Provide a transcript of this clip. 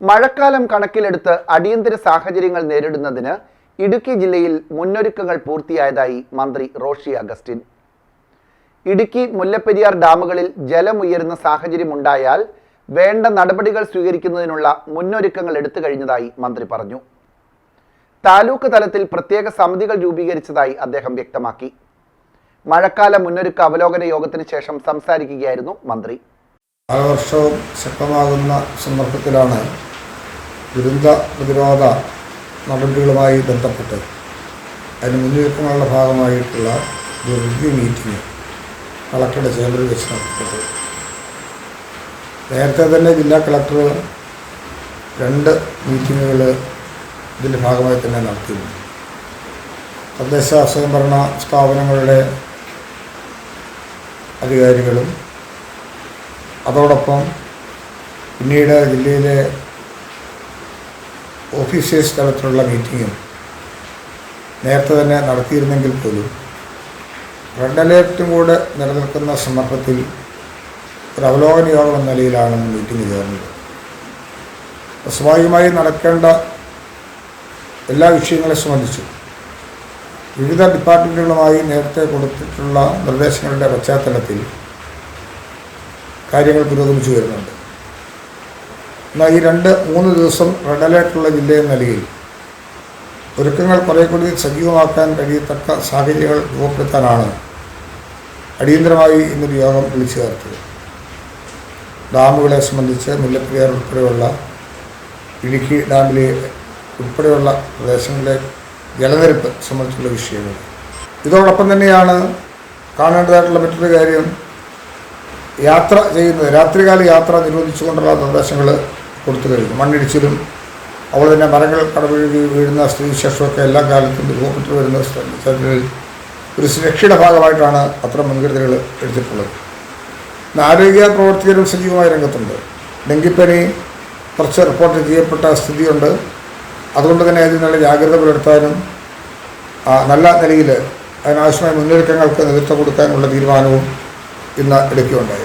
മഴക്കാലം കണക്കിലെടുത്ത് അടിയന്തര സാഹചര്യങ്ങൾ നേരിടുന്നതിന് ഇടുക്കി ജില്ലയിൽ മുന്നൊരുക്കങ്ങൾ പൂർത്തിയായതായി മന്ത്രി റോഷി അഗസ്റ്റിൻ. ഇടുക്കി മുല്ലപ്പെരിയാർ ഡാമുകളിൽ ജലമുയരുന്ന സാഹചര്യമുണ്ടായാൽ വേണ്ട നടപടികൾ സ്വീകരിക്കുന്നതിനുള്ള മുന്നൊരുക്കങ്ങൾ എടുത്തു കഴിഞ്ഞതായി മന്ത്രി പറഞ്ഞു. താലൂക്ക് തലത്തിൽ പ്രത്യേക സമിതികൾ രൂപീകരിച്ചതായി അദ്ദേഹം വ്യക്തമാക്കി. മഴക്കാല മുന്നൊരുക്ക അവലോകന യോഗത്തിന് ശേഷം സംസാരിക്കുകയായിരുന്നു മന്ത്രി. കാലവർഷവും ശക്തമാകുന്ന സന്ദർഭത്തിലാണ് ദുരന്ത പ്രതിരോധ നടപടികളുമായി ബന്ധപ്പെട്ട് അതിന് മുന്നൊരുക്കങ്ങളുടെ ഭാഗമായിട്ടുള്ള ഒരു റിവ്യൂ മീറ്റിംഗ് കളക്ടറുടെ ചേംബറിൽ വെച്ച് നടത്തിയത് നേരത്തെ തന്നെ ജില്ലാ കളക്ടർ രണ്ട് മീറ്റിങ്ങുകൾ ഇതിന്റെ ഭാഗമായി തന്നെ നടത്തിയിരുന്നു. തദ്ദേശ സ്വയംഭരണ സ്ഥാപനങ്ങളുടെ അധികാരികളും അതോടൊപ്പം പിന്നീട് ജില്ലയിലെ ഓഫീസേഴ്സ് തലത്തിലുള്ള മീറ്റിങ്ങും നേരത്തെ തന്നെ നടത്തിയിരുന്നെങ്കിൽ പോലും റെഡ് അലേർട്ടും കൂടെ നിലനിൽക്കുന്ന സന്ദർഭത്തിൽ ഒരു അവലോകന യോഗം എന്ന നിലയിലാണ് മീറ്റിംഗ് ചേർന്നത്. സ്വാഭാവികമായി നടക്കേണ്ട എല്ലാ വിഷയങ്ങളെ സംബന്ധിച്ചും വിവിധ ഡിപ്പാർട്ട്മെന്റുകളുമായി നേരത്തെ കൊടുത്തിട്ടുള്ള നിർദ്ദേശങ്ങളുടെ പശ്ചാത്തലത്തിൽ കാര്യങ്ങൾ പുരോഗമിച്ചു വരുന്നുണ്ട്. ഈ രണ്ട് മൂന്ന് ദിവസം റെഡ് അലേർട്ടുള്ള ജില്ലയെന്ന നിലയിൽ ഒരുക്കങ്ങൾ കുറേ കൂടി സജീവമാക്കാൻ കഴിയത്തക്ക സാഹചര്യങ്ങൾ രൂപപ്പെടുത്താനാണ് അടിയന്തരമായി ഇന്നൊരു യോഗം വിളിച്ചു ചേർത്തത്. ഡാമുകളെ സംബന്ധിച്ച് മുല്ലപ്പെരിയാർ ഉൾപ്പെടെയുള്ള ഇടുക്കി ഡാമിലെ ഉൾപ്പെടെയുള്ള പ്രദേശങ്ങളിലെ ജലനിരപ്പ് സംബന്ധിച്ചുള്ള വിഷയങ്ങൾ. ഇതോടൊപ്പം തന്നെയാണ് കാണേണ്ടതായിട്ടുള്ള മറ്റൊരു കാര്യം. യാത്ര ചെയ്യുന്നത് രാത്രികാല യാത്ര നിരോധിച്ചുകൊണ്ടുള്ള നിർദ്ദേശങ്ങൾ കൊടുത്തു കഴിഞ്ഞു. മണ്ണിടിച്ചിലും അവൾ തന്നെ മരങ്ങൾ കടവഴുകി വീഴുന്ന സ്ത്രീ ശേഷമൊക്കെ എല്ലാ കാലത്തും രൂപപ്പെട്ടു വരുന്ന സ്ഥലങ്ങളിൽ ഒരു സുരക്ഷയുടെ ഭാഗമായിട്ടാണ് അത്തരം മുൻകരുതലുകൾ എടുത്തിട്ടുള്ളത്. ഇന്ന് ആരോഗ്യ പ്രവർത്തകരും സജീവമായ രംഗത്തുണ്ട്. ഡെങ്കിപ്പനി കുറച്ച് റിപ്പോർട്ട് ചെയ്യപ്പെട്ട സ്ഥിതിയുണ്ട്. അതുകൊണ്ട് തന്നെ അതിൽ നല്ല ജാഗ്രത പുലർത്താനും നല്ല നിലയിൽ അതിനാവശ്യമായ മുന്നൊരുക്കങ്ങൾക്ക് നേതൃത്വം കൊടുക്കാനുള്ള തീരുമാനവും ഇന്ന് എടുക്കുകയുണ്ടായി.